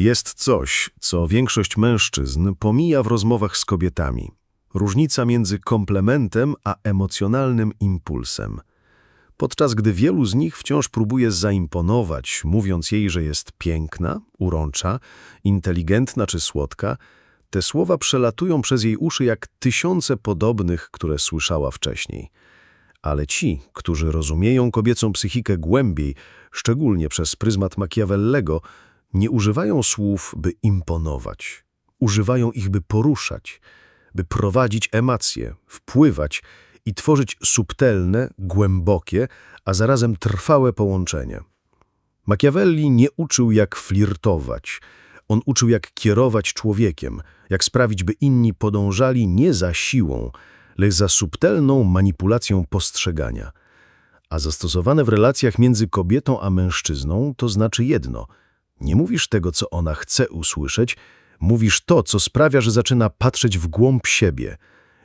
Jest coś, co większość mężczyzn pomija w rozmowach z kobietami. Różnica między komplementem a emocjonalnym impulsem. Podczas gdy wielu z nich wciąż próbuje zaimponować, mówiąc jej, że jest piękna, urocza, inteligentna czy słodka, te słowa przelatują przez jej uszy jak tysiące podobnych, które słyszała wcześniej. Ale ci, którzy rozumieją kobiecą psychikę głębiej, szczególnie przez pryzmat Machiavellego, nie używają słów, by imponować. Używają ich, by poruszać, by prowadzić emocje, wpływać i tworzyć subtelne, głębokie, a zarazem trwałe połączenie. Machiavelli nie uczył, jak flirtować. On uczył, jak kierować człowiekiem, jak sprawić, by inni podążali nie za siłą, lecz za subtelną manipulacją postrzegania. A zastosowane w relacjach między kobietą a mężczyzną to znaczy jedno – nie mówisz tego, co ona chce usłyszeć, mówisz to, co sprawia, że zaczyna patrzeć w głąb siebie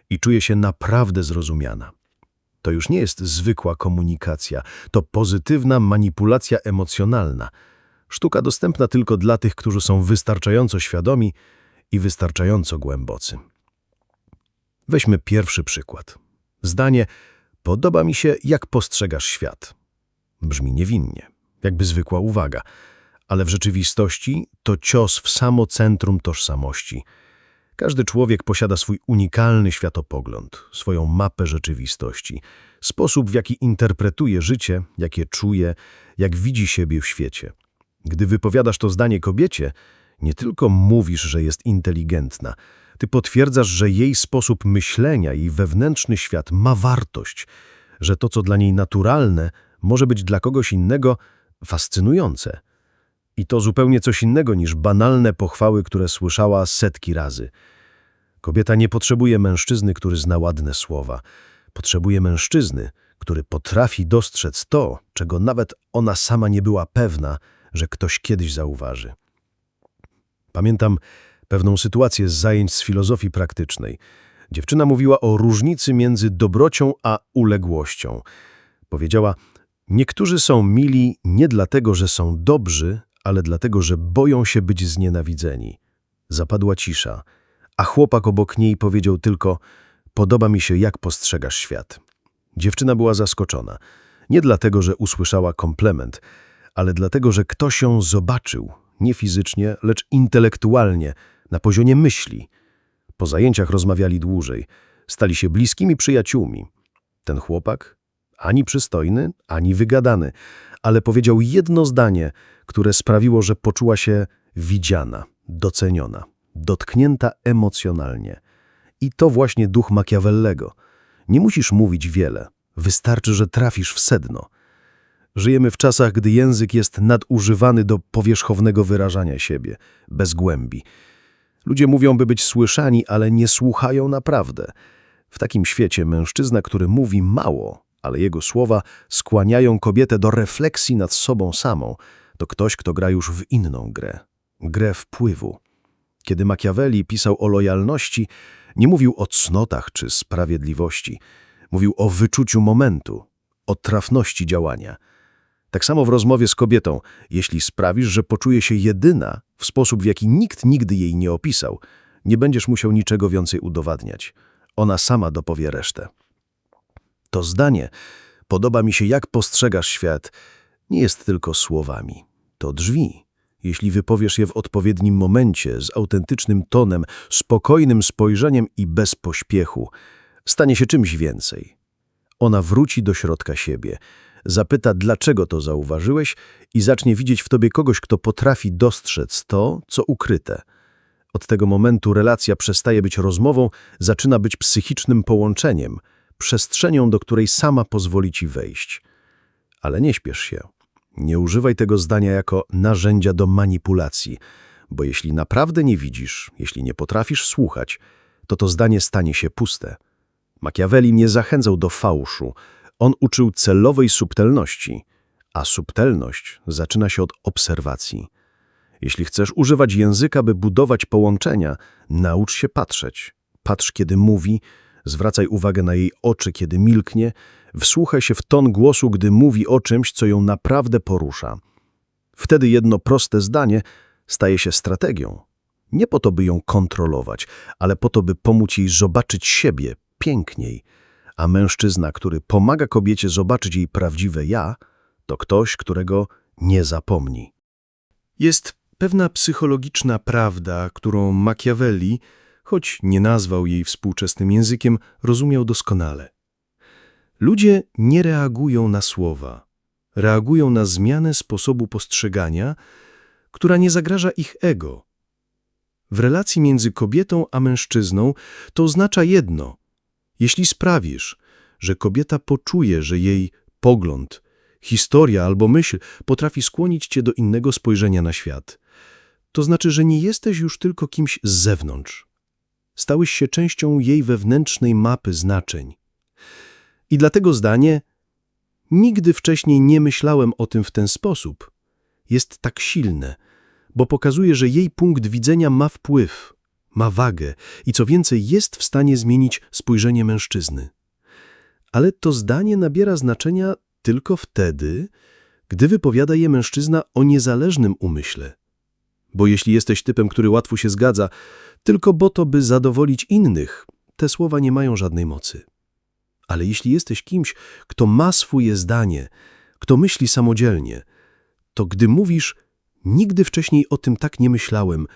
i czuje się naprawdę zrozumiana. To już nie jest zwykła komunikacja, to pozytywna manipulacja emocjonalna. Sztuka dostępna tylko dla tych, którzy są wystarczająco świadomi i wystarczająco głębocy. Weźmy pierwszy przykład. Zdanie podoba mi się, jak postrzegasz świat. Brzmi niewinnie, jakby zwykła uwaga – ale w rzeczywistości to cios w samo centrum tożsamości. Każdy człowiek posiada swój unikalny światopogląd, swoją mapę rzeczywistości, sposób, w jaki interpretuje życie, jakie czuje, jak widzi siebie w świecie. Gdy wypowiadasz to zdanie kobiecie, nie tylko mówisz, że jest inteligentna, ty potwierdzasz, że jej sposób myślenia i wewnętrzny świat ma wartość, że to, co dla niej naturalne, może być dla kogoś innego fascynujące. I to zupełnie coś innego niż banalne pochwały, które słyszała setki razy. Kobieta nie potrzebuje mężczyzny, który zna ładne słowa. Potrzebuje mężczyzny, który potrafi dostrzec to, czego nawet ona sama nie była pewna, że ktoś kiedyś zauważy. Pamiętam pewną sytuację z zajęć z filozofii praktycznej. Dziewczyna mówiła o różnicy między dobrocią a uległością. Powiedziała, niektórzy są mili nie dlatego, że są dobrzy, ale dlatego, że boją się być znienawidzeni. Zapadła cisza, a chłopak obok niej powiedział tylko podoba mi się, jak postrzegasz świat. Dziewczyna była zaskoczona. Nie dlatego, że usłyszała komplement, ale dlatego, że ktoś ją zobaczył, nie fizycznie, lecz intelektualnie, na poziomie myśli. Po zajęciach rozmawiali dłużej, stali się bliskimi przyjaciółmi. Ten chłopak, ani przystojny, ani wygadany, ale powiedział jedno zdanie, które sprawiło, że poczuła się widziana, doceniona, dotknięta emocjonalnie. I to właśnie duch Machiavellego. Nie musisz mówić wiele, wystarczy, że trafisz w sedno. Żyjemy w czasach, gdy język jest nadużywany do powierzchownego wyrażania siebie, bez głębi. Ludzie mówią, by być słyszani, ale nie słuchają naprawdę. W takim świecie mężczyzna, który mówi mało, ale jego słowa skłaniają kobietę do refleksji nad sobą samą. To ktoś, kto gra już w inną grę, grę wpływu. Kiedy Machiavelli pisał o lojalności, nie mówił o cnotach czy sprawiedliwości. Mówił o wyczuciu momentu, o trafności działania. Tak samo w rozmowie z kobietą, jeśli sprawisz, że poczuje się jedyna w sposób, w jaki nikt nigdy jej nie opisał, nie będziesz musiał niczego więcej udowadniać. Ona sama dopowie resztę. To zdanie, podoba mi się jak postrzegasz świat, nie jest tylko słowami. To drzwi. Jeśli wypowiesz je w odpowiednim momencie, z autentycznym tonem, spokojnym spojrzeniem i bez pośpiechu, stanie się czymś więcej. Ona wróci do środka siebie, zapyta, dlaczego to zauważyłeś i zacznie widzieć w tobie kogoś, kto potrafi dostrzec to, co ukryte. Od tego momentu relacja przestaje być rozmową, zaczyna być psychicznym połączeniem – przestrzenią, do której sama pozwoli ci wejść. Ale nie śpiesz się. Nie używaj tego zdania jako narzędzia do manipulacji, bo jeśli naprawdę nie widzisz, jeśli nie potrafisz słuchać, to to zdanie stanie się puste. Machiavelli nie zachęcał do fałszu, on uczył celowej subtelności, a subtelność zaczyna się od obserwacji. Jeśli chcesz używać języka, by budować połączenia, naucz się patrzeć. Patrz, kiedy mówi, Zwracaj uwagę na jej oczy, kiedy milknie, wsłuchaj się w ton głosu, gdy mówi o czymś, co ją naprawdę porusza. Wtedy jedno proste zdanie staje się strategią. Nie po to, by ją kontrolować, ale po to, by pomóc jej zobaczyć siebie piękniej. A mężczyzna, który pomaga kobiecie zobaczyć jej prawdziwe ja, to ktoś, którego nie zapomni. Jest pewna psychologiczna prawda, którą Machiavelli, choć nie nazwał jej współczesnym językiem, rozumiał doskonale. Ludzie nie reagują na słowa, reagują na zmianę sposobu postrzegania, która nie zagraża ich ego. W relacji między kobietą a mężczyzną to oznacza jedno. Jeśli sprawisz, że kobieta poczuje, że jej pogląd, historia albo myśl potrafi skłonić cię do innego spojrzenia na świat, to znaczy, że nie jesteś już tylko kimś z zewnątrz. Stałeś się częścią jej wewnętrznej mapy znaczeń. I dlatego zdanie Nigdy wcześniej nie myślałem o tym w ten sposób. Jest tak silne, bo pokazuje, że jej punkt widzenia ma wpływ, ma wagę i co więcej jest w stanie zmienić spojrzenie mężczyzny. Ale to zdanie nabiera znaczenia tylko wtedy, gdy wypowiada je mężczyzna o niezależnym umyśle. Bo jeśli jesteś typem, który łatwo się zgadza, tylko po to, by zadowolić innych, te słowa nie mają żadnej mocy. Ale jeśli jesteś kimś, kto ma swoje zdanie, kto myśli samodzielnie, to gdy mówisz, nigdy wcześniej o tym tak nie myślałem,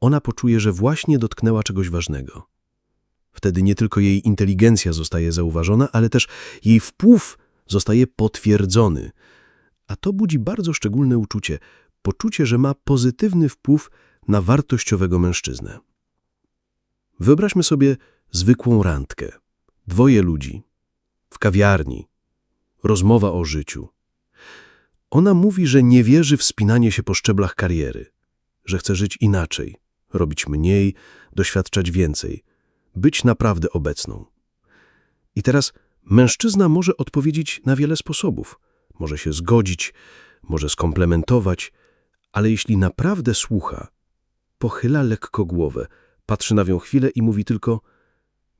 ona poczuje, że właśnie dotknęła czegoś ważnego. Wtedy nie tylko jej inteligencja zostaje zauważona, ale też jej wpływ zostaje potwierdzony. A to budzi bardzo szczególne uczucie, poczucie, że ma pozytywny wpływ na wartościowego mężczyznę. Wyobraźmy sobie zwykłą randkę. Dwoje ludzi. W kawiarni. Rozmowa o życiu. Ona mówi, że nie wierzy w spinanie się po szczeblach kariery, że chce żyć inaczej, robić mniej, doświadczać więcej, być naprawdę obecną. I teraz mężczyzna może odpowiedzieć na wiele sposobów. Może się zgodzić, może skomplementować, ale jeśli naprawdę słucha, pochyla lekko głowę, patrzy na nią chwilę i mówi tylko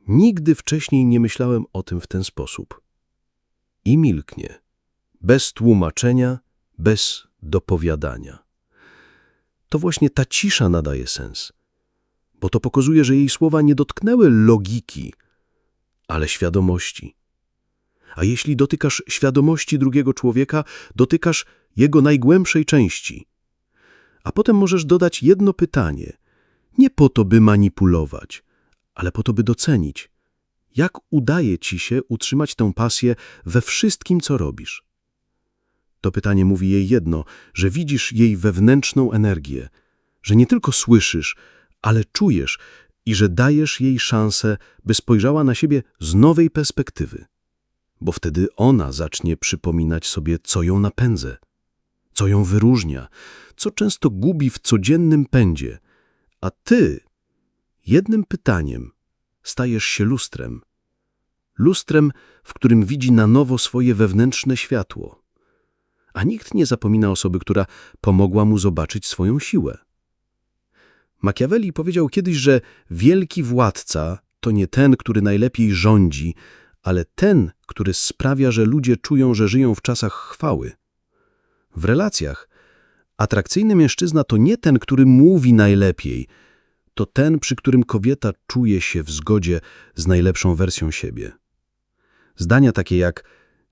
Nigdy wcześniej nie myślałem o tym w ten sposób. I milknie, bez tłumaczenia, bez dopowiadania. To właśnie ta cisza nadaje sens, bo to pokazuje, że jej słowa nie dotknęły logiki, ale świadomości. A jeśli dotykasz świadomości drugiego człowieka, dotykasz jego najgłębszej części. A potem możesz dodać jedno pytanie, nie po to, by manipulować, ale po to, by docenić. Jak udaje ci się utrzymać tę pasję we wszystkim, co robisz? To pytanie mówi jej jedno, że widzisz jej wewnętrzną energię, że nie tylko słyszysz, ale czujesz i że dajesz jej szansę, by spojrzała na siebie z nowej perspektywy. Bo wtedy ona zacznie przypominać sobie, co ją napędza, co ją wyróżnia, co często gubi w codziennym pędzie, a ty Jednym pytaniem stajesz się lustrem. Lustrem, w którym widzi na nowo swoje wewnętrzne światło. A nikt nie zapomina osoby, która pomogła mu zobaczyć swoją siłę. Machiavelli powiedział kiedyś, że wielki władca to nie ten, który najlepiej rządzi, ale ten, który sprawia, że ludzie czują, że żyją w czasach chwały. W relacjach atrakcyjny mężczyzna to nie ten, który mówi najlepiej – to ten, przy którym kobieta czuje się w zgodzie z najlepszą wersją siebie. Zdania takie jak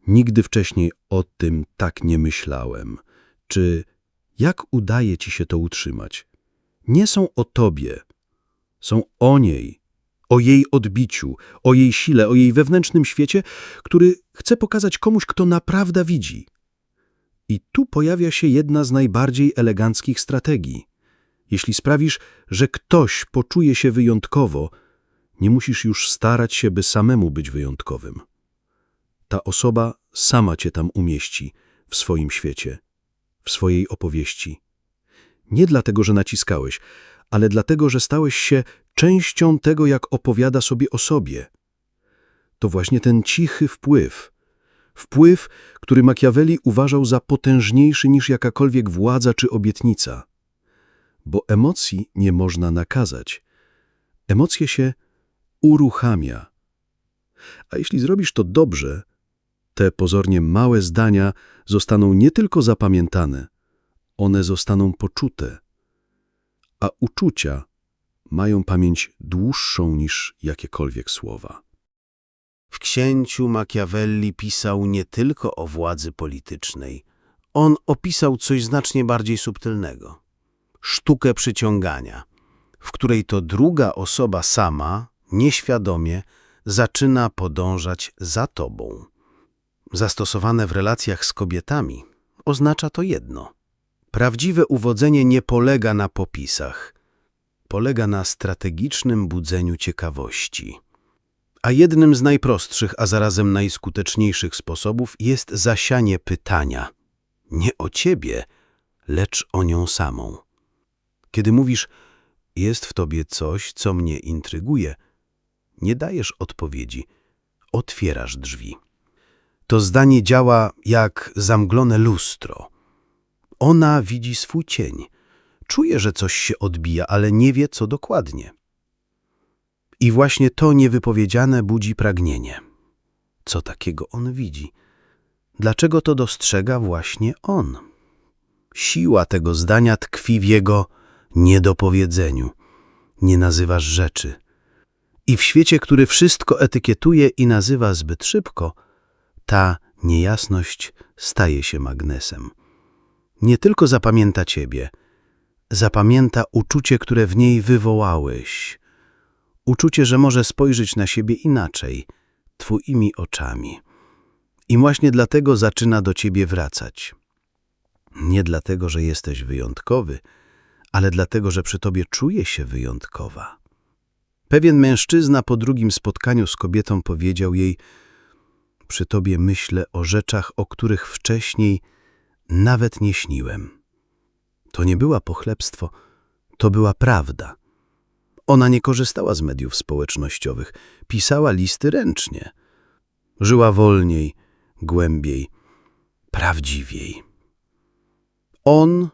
nigdy wcześniej o tym tak nie myślałem, czy jak udaje ci się to utrzymać, nie są o tobie, są o niej, o jej odbiciu, o jej sile, o jej wewnętrznym świecie, który chce pokazać komuś, kto naprawdę widzi. I tu pojawia się jedna z najbardziej eleganckich strategii – jeśli sprawisz, że ktoś poczuje się wyjątkowo, nie musisz już starać się, by samemu być wyjątkowym. Ta osoba sama cię tam umieści, w swoim świecie, w swojej opowieści. Nie dlatego, że naciskałeś, ale dlatego, że stałeś się częścią tego, jak opowiada sobie o sobie. To właśnie ten cichy wpływ, wpływ, który Machiavelli uważał za potężniejszy niż jakakolwiek władza czy obietnica bo emocji nie można nakazać. Emocje się uruchamia. A jeśli zrobisz to dobrze, te pozornie małe zdania zostaną nie tylko zapamiętane, one zostaną poczute, a uczucia mają pamięć dłuższą niż jakiekolwiek słowa. W księciu Machiavelli pisał nie tylko o władzy politycznej. On opisał coś znacznie bardziej subtelnego. Sztukę przyciągania, w której to druga osoba sama, nieświadomie, zaczyna podążać za tobą. Zastosowane w relacjach z kobietami oznacza to jedno. Prawdziwe uwodzenie nie polega na popisach. Polega na strategicznym budzeniu ciekawości. A jednym z najprostszych, a zarazem najskuteczniejszych sposobów jest zasianie pytania. Nie o ciebie, lecz o nią samą. Kiedy mówisz, jest w tobie coś, co mnie intryguje, nie dajesz odpowiedzi, otwierasz drzwi. To zdanie działa jak zamglone lustro. Ona widzi swój cień. Czuje, że coś się odbija, ale nie wie, co dokładnie. I właśnie to niewypowiedziane budzi pragnienie. Co takiego on widzi? Dlaczego to dostrzega właśnie on? Siła tego zdania tkwi w jego niedopowiedzeniu. Nie nazywasz rzeczy. I w świecie, który wszystko etykietuje i nazywa zbyt szybko, ta niejasność staje się magnesem. Nie tylko zapamięta ciebie, zapamięta uczucie, które w niej wywołałeś. Uczucie, że może spojrzeć na siebie inaczej, twoimi oczami. I właśnie dlatego zaczyna do ciebie wracać. Nie dlatego, że jesteś wyjątkowy, ale dlatego, że przy tobie czuje się wyjątkowa. Pewien mężczyzna po drugim spotkaniu z kobietą powiedział jej: Przy tobie myślę o rzeczach, o których wcześniej nawet nie śniłem. To nie była pochlebstwo, to była prawda. Ona nie korzystała z mediów społecznościowych, pisała listy ręcznie. Żyła wolniej, głębiej, prawdziwiej. On,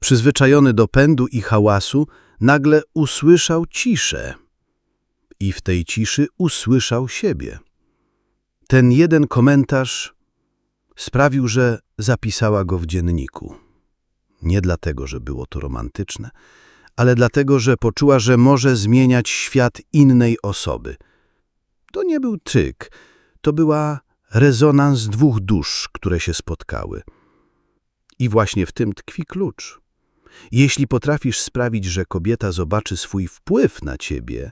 przyzwyczajony do pędu i hałasu, nagle usłyszał ciszę. I w tej ciszy usłyszał siebie. Ten jeden komentarz sprawił, że zapisała go w dzienniku. Nie dlatego, że było to romantyczne, ale dlatego, że poczuła, że może zmieniać świat innej osoby. To nie był tryk, to była rezonans dwóch dusz, które się spotkały. I właśnie w tym tkwi klucz. Jeśli potrafisz sprawić, że kobieta zobaczy swój wpływ na ciebie,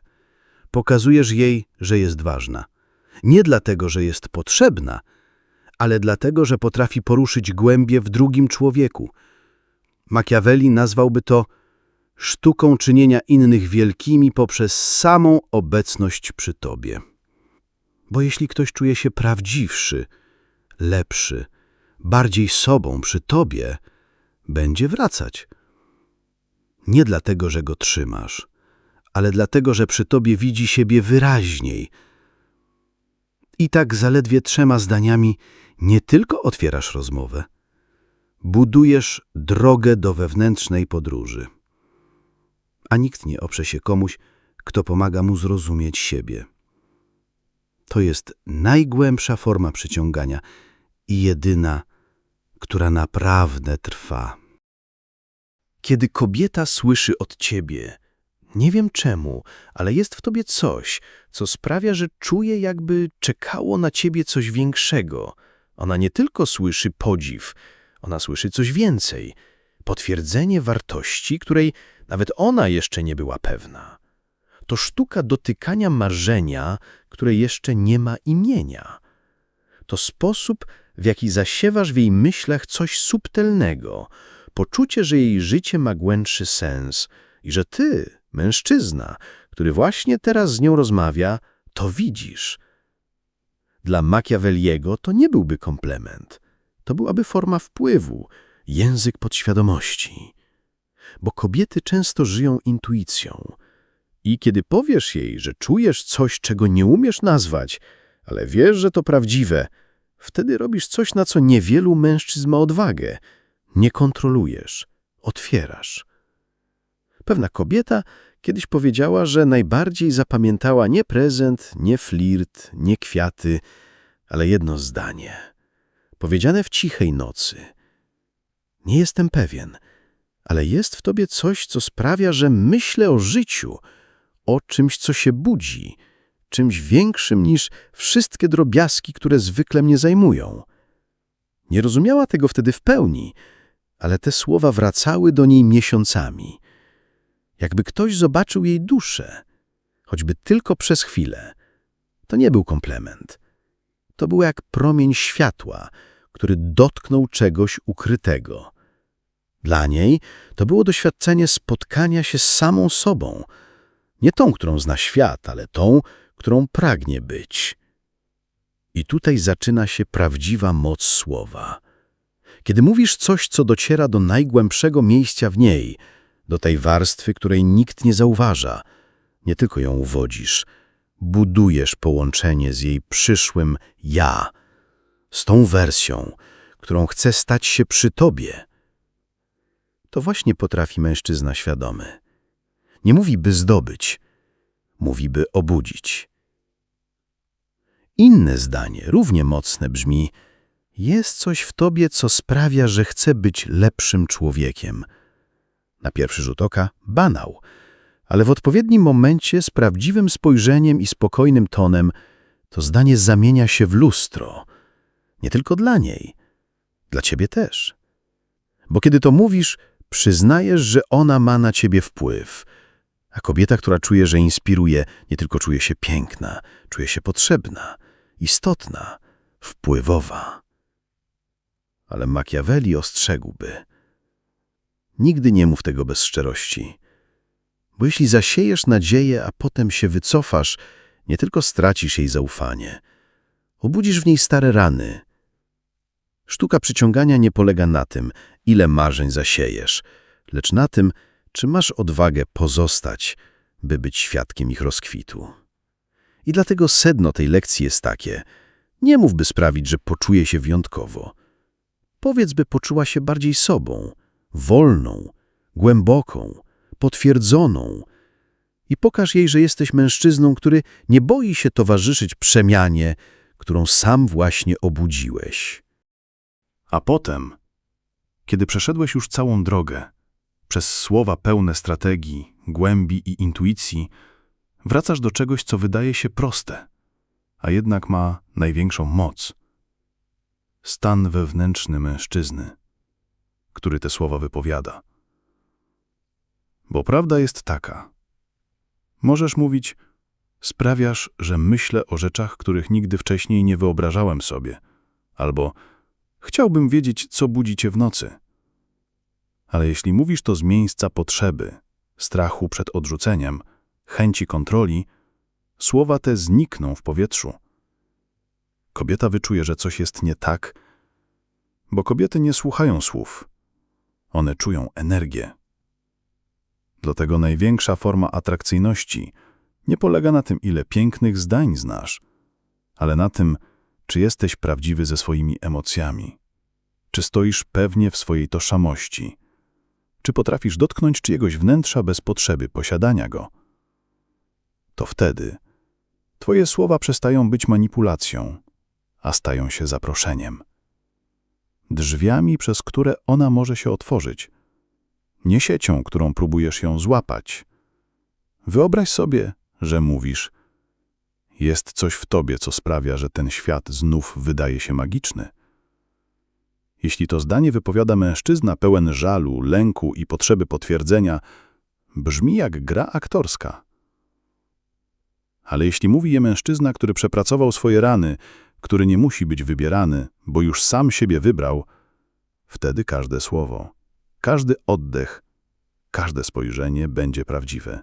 pokazujesz jej, że jest ważna. Nie dlatego, że jest potrzebna, ale dlatego, że potrafi poruszyć głębie w drugim człowieku. Machiavelli nazwałby to sztuką czynienia innych wielkimi poprzez samą obecność przy tobie. Bo jeśli ktoś czuje się prawdziwszy, lepszy, bardziej sobą przy tobie, będzie wracać. Nie dlatego, że go trzymasz, ale dlatego, że przy tobie widzi siebie wyraźniej. I tak zaledwie trzema zdaniami nie tylko otwierasz rozmowę, budujesz drogę do wewnętrznej podróży. A nikt nie oprze się komuś, kto pomaga mu zrozumieć siebie. To jest najgłębsza forma przyciągania i jedyna, która naprawdę trwa. Kiedy kobieta słyszy od ciebie, nie wiem czemu, ale jest w tobie coś, co sprawia, że czuje, jakby czekało na ciebie coś większego. Ona nie tylko słyszy podziw, ona słyszy coś więcej potwierdzenie wartości, której nawet ona jeszcze nie była pewna. To sztuka dotykania marzenia, które jeszcze nie ma imienia. To sposób, w jaki zasiewasz w jej myślach coś subtelnego, poczucie, że jej życie ma głębszy sens i że ty, mężczyzna, który właśnie teraz z nią rozmawia, to widzisz. Dla Machiavelliego to nie byłby komplement. To byłaby forma wpływu, język podświadomości. Bo kobiety często żyją intuicją. I kiedy powiesz jej, że czujesz coś, czego nie umiesz nazwać, ale wiesz, że to prawdziwe, wtedy robisz coś, na co niewielu mężczyzn ma odwagę. Nie kontrolujesz, otwierasz. Pewna kobieta kiedyś powiedziała, że najbardziej zapamiętała nie prezent, nie flirt, nie kwiaty, ale jedno zdanie. Powiedziane w cichej nocy. Nie jestem pewien, ale jest w tobie coś, co sprawia, że myślę o życiu, o czymś, co się budzi, czymś większym niż wszystkie drobiazgi, które zwykle mnie zajmują. Nie rozumiała tego wtedy w pełni, ale te słowa wracały do niej miesiącami. Jakby ktoś zobaczył jej duszę, choćby tylko przez chwilę. To nie był komplement. To był jak promień światła, który dotknął czegoś ukrytego. Dla niej to było doświadczenie spotkania się z samą sobą, nie tą, którą zna świat, ale tą, którą pragnie być. I tutaj zaczyna się prawdziwa moc słowa. Kiedy mówisz coś, co dociera do najgłębszego miejsca w niej, do tej warstwy, której nikt nie zauważa, nie tylko ją uwodzisz, budujesz połączenie z jej przyszłym ja, z tą wersją, którą chce stać się przy tobie. To właśnie potrafi mężczyzna świadomy. Nie mówi, by zdobyć, mówi, by obudzić. Inne zdanie, równie mocne, brzmi: Jest coś w tobie, co sprawia, że chcę być lepszym człowiekiem. Na pierwszy rzut oka banał, ale w odpowiednim momencie, z prawdziwym spojrzeniem i spokojnym tonem, to zdanie zamienia się w lustro. Nie tylko dla niej, dla ciebie też. Bo kiedy to mówisz, przyznajesz, że ona ma na ciebie wpływ. A kobieta, która czuje, że inspiruje, nie tylko czuje się piękna, czuje się potrzebna, istotna, wpływowa. Ale Machiavelli ostrzegłby. Nigdy nie mów tego bez szczerości. Bo jeśli zasiejesz nadzieję, a potem się wycofasz, nie tylko stracisz jej zaufanie, obudzisz w niej stare rany. Sztuka przyciągania nie polega na tym, ile marzeń zasiejesz, lecz na tym, czy masz odwagę pozostać, by być świadkiem ich rozkwitu. I dlatego sedno tej lekcji jest takie, nie mów, by sprawić, że poczuje się wyjątkowo. Powiedz, by poczuła się bardziej sobą, wolną, głęboką, potwierdzoną i pokaż jej, że jesteś mężczyzną, który nie boi się towarzyszyć przemianie, którą sam właśnie obudziłeś. A potem, kiedy przeszedłeś już całą drogę, przez słowa pełne strategii, głębi i intuicji, wracasz do czegoś, co wydaje się proste, a jednak ma największą moc. Stan wewnętrzny mężczyzny, który te słowa wypowiada. Bo prawda jest taka. Możesz mówić, sprawiasz, że myślę o rzeczach, których nigdy wcześniej nie wyobrażałem sobie, albo chciałbym wiedzieć, co budzi cię w nocy. Ale jeśli mówisz to z miejsca potrzeby, strachu przed odrzuceniem, chęci kontroli, słowa te znikną w powietrzu. Kobieta wyczuje, że coś jest nie tak, bo kobiety nie słuchają słów. One czują energię. Dlatego największa forma atrakcyjności nie polega na tym, ile pięknych zdań znasz, ale na tym, czy jesteś prawdziwy ze swoimi emocjami, czy stoisz pewnie w swojej tożsamości, czy potrafisz dotknąć czyjegoś wnętrza bez potrzeby posiadania go. To wtedy twoje słowa przestają być manipulacją, a stają się zaproszeniem. Drzwiami, przez które ona może się otworzyć, nie siecią, którą próbujesz ją złapać. Wyobraź sobie, że mówisz, jest coś w tobie, co sprawia, że ten świat znów wydaje się magiczny. Jeśli to zdanie wypowiada mężczyzna pełen żalu, lęku i potrzeby potwierdzenia, brzmi jak gra aktorska. Ale jeśli mówi je mężczyzna, który przepracował swoje rany, który nie musi być wybierany, bo już sam siebie wybrał, wtedy każde słowo, każdy oddech, każde spojrzenie będzie prawdziwe.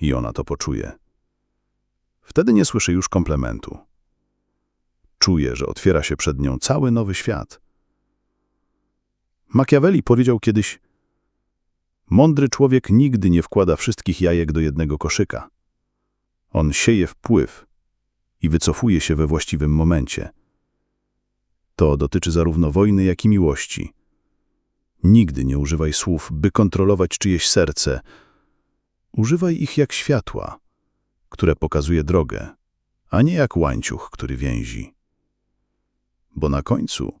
I ona to poczuje. Wtedy nie słyszy już komplementu. Czuje, że otwiera się przed nią cały nowy świat. Machiavelli powiedział kiedyś, mądry człowiek nigdy nie wkłada wszystkich jajek do jednego koszyka. On sieje wpływ i wycofuje się we właściwym momencie. To dotyczy zarówno wojny, jak i miłości. Nigdy nie używaj słów, by kontrolować czyjeś serce. Używaj ich jak światła, które pokazuje drogę, a nie jak łańcuch, który więzi. Bo na końcu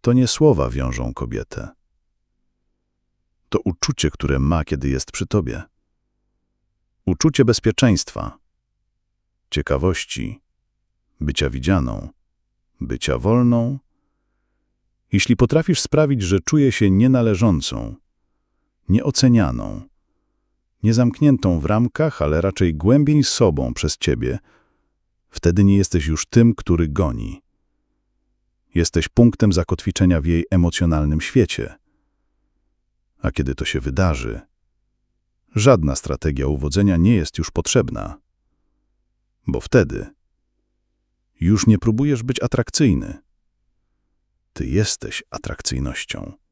to nie słowa wiążą kobietę, To uczucie, które ma, kiedy jest przy tobie. Uczucie bezpieczeństwa, ciekawości, bycia widzianą, bycia wolną. Jeśli potrafisz sprawić, że czuje się nienależącą, nieocenianą, niezamkniętą w ramkach, ale raczej głębiej sobą przez ciebie, wtedy nie jesteś już tym, który goni. Jesteś punktem zakotwiczenia w jej emocjonalnym świecie. A kiedy to się wydarzy, żadna strategia uwodzenia nie jest już potrzebna, bo wtedy już nie próbujesz być atrakcyjny. Ty jesteś atrakcyjnością.